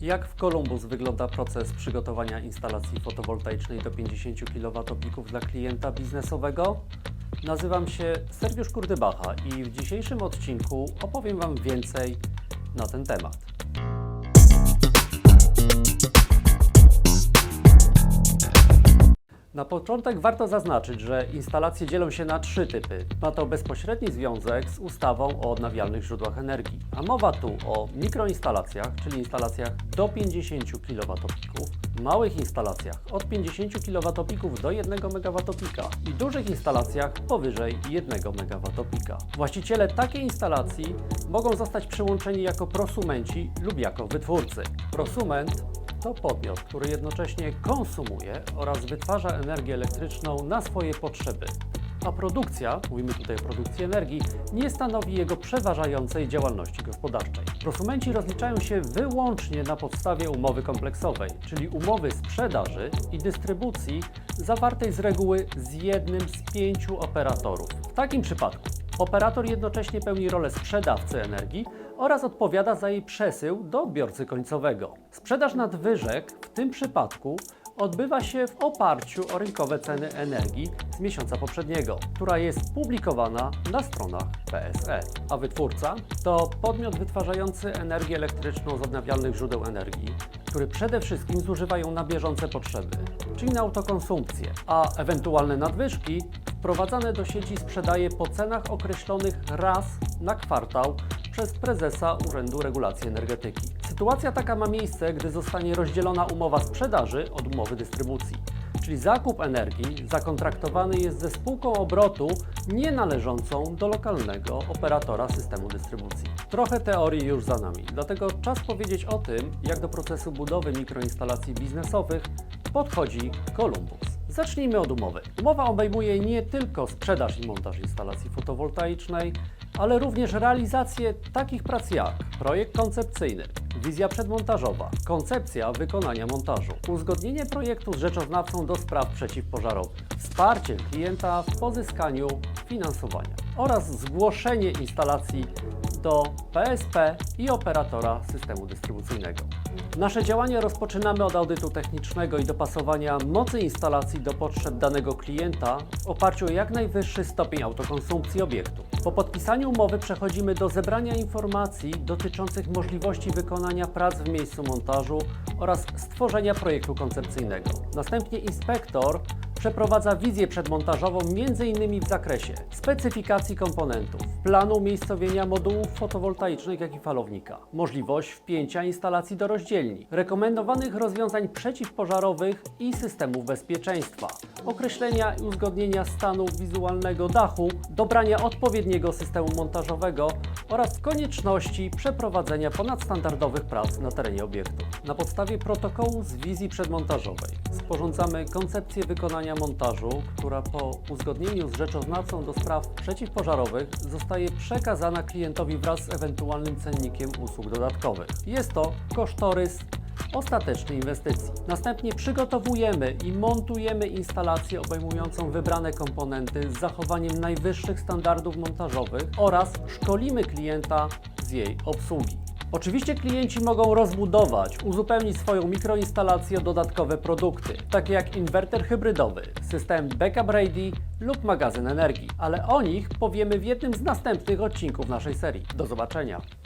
Jak w Columbus wygląda proces przygotowania instalacji fotowoltaicznej do 50 kW dla klienta biznesowego? Nazywam się Sergiusz Kurdybacha i w dzisiejszym odcinku opowiem Wam więcej na ten temat. Na początek warto zaznaczyć, że instalacje dzielą się na trzy typy. Ma to bezpośredni związek z ustawą o odnawialnych źródłach energii. A mowa tu o mikroinstalacjach, czyli instalacjach do 50 kWp, małych instalacjach od 50 kWp do 1 MWp i dużych instalacjach powyżej 1 MWp. Właściciele takiej instalacji mogą zostać przyłączeni jako prosumenci lub jako wytwórcy. Prosument to podmiot, który jednocześnie konsumuje oraz wytwarza energię elektryczną na swoje potrzeby. A produkcja, mówimy tutaj o produkcji energii, nie stanowi jego przeważającej działalności gospodarczej. Prosumenci rozliczają się wyłącznie na podstawie umowy kompleksowej, czyli umowy sprzedaży i dystrybucji zawartej z reguły z jednym z pięciu operatorów. W takim przypadku operator jednocześnie pełni rolę sprzedawcy energii oraz odpowiada za jej przesył do odbiorcy końcowego. Sprzedaż nadwyżek w tym przypadku odbywa się w oparciu o rynkowe ceny energii z miesiąca poprzedniego, która jest publikowana na stronach PSE. A wytwórca to podmiot wytwarzający energię elektryczną z odnawialnych źródeł energii, który przede wszystkim zużywa ją na bieżące potrzeby, czyli na autokonsumpcję, a ewentualne nadwyżki wprowadzane do sieci sprzedaje po cenach określonych raz na kwartał przez prezesa Urzędu Regulacji Energetyki. Sytuacja taka ma miejsce, gdy zostanie rozdzielona umowa sprzedaży od umowy dystrybucji. Czyli zakup energii zakontraktowany jest ze spółką obrotu nie należącą do lokalnego operatora systemu dystrybucji. Trochę teorii już za nami, dlatego czas powiedzieć o tym, jak do procesu budowy mikroinstalacji biznesowych podchodzi Columbus. Zacznijmy od umowy. Umowa obejmuje nie tylko sprzedaż i montaż instalacji fotowoltaicznej, ale również realizację takich prac jak projekt koncepcyjny, wizja przedmontażowa, koncepcja wykonania montażu, uzgodnienie projektu z rzeczoznawcą do spraw przeciwpożarowych, wsparcie klienta w pozyskaniu finansowania oraz zgłoszenie instalacji do PSP i operatora systemu dystrybucyjnego. Nasze działania rozpoczynamy od audytu technicznego i dopasowania mocy instalacji do potrzeb danego klienta w oparciu o jak najwyższy stopień autokonsumpcji obiektu. Po podpisaniu umowy przechodzimy do zebrania informacji dotyczących możliwości wykonania prac w miejscu montażu oraz stworzenia projektu koncepcyjnego. Następnie inspektor przeprowadza wizję przedmontażową m.in. w zakresie specyfikacji komponentów, planu umiejscowienia modułów fotowoltaicznych, jak i falownika, możliwość wpięcia instalacji do rozdzielni, rekomendowanych rozwiązań przeciwpożarowych i systemów bezpieczeństwa, określenia i uzgodnienia stanu wizualnego dachu, dobrania odpowiedniego systemu montażowego oraz konieczności przeprowadzenia ponadstandardowych prac na terenie obiektu. Na podstawie protokołu z wizji przedmontażowej sporządzamy koncepcję wykonania montażu, która po uzgodnieniu z rzeczoznawcą do spraw przeciwpożarowych zostaje przekazana klientowi wraz z ewentualnym cennikiem usług dodatkowych. Jest to kosztorys ostatecznej inwestycji. Następnie przygotowujemy i montujemy instalację obejmującą wybrane komponenty z zachowaniem najwyższych standardów montażowych oraz szkolimy klienta z jej obsługi. Oczywiście klienci mogą rozbudować, uzupełnić swoją mikroinstalację o dodatkowe produkty, takie jak inwerter hybrydowy, system backup ready lub magazyn energii, ale o nich powiemy w jednym z następnych odcinków naszej serii. Do zobaczenia!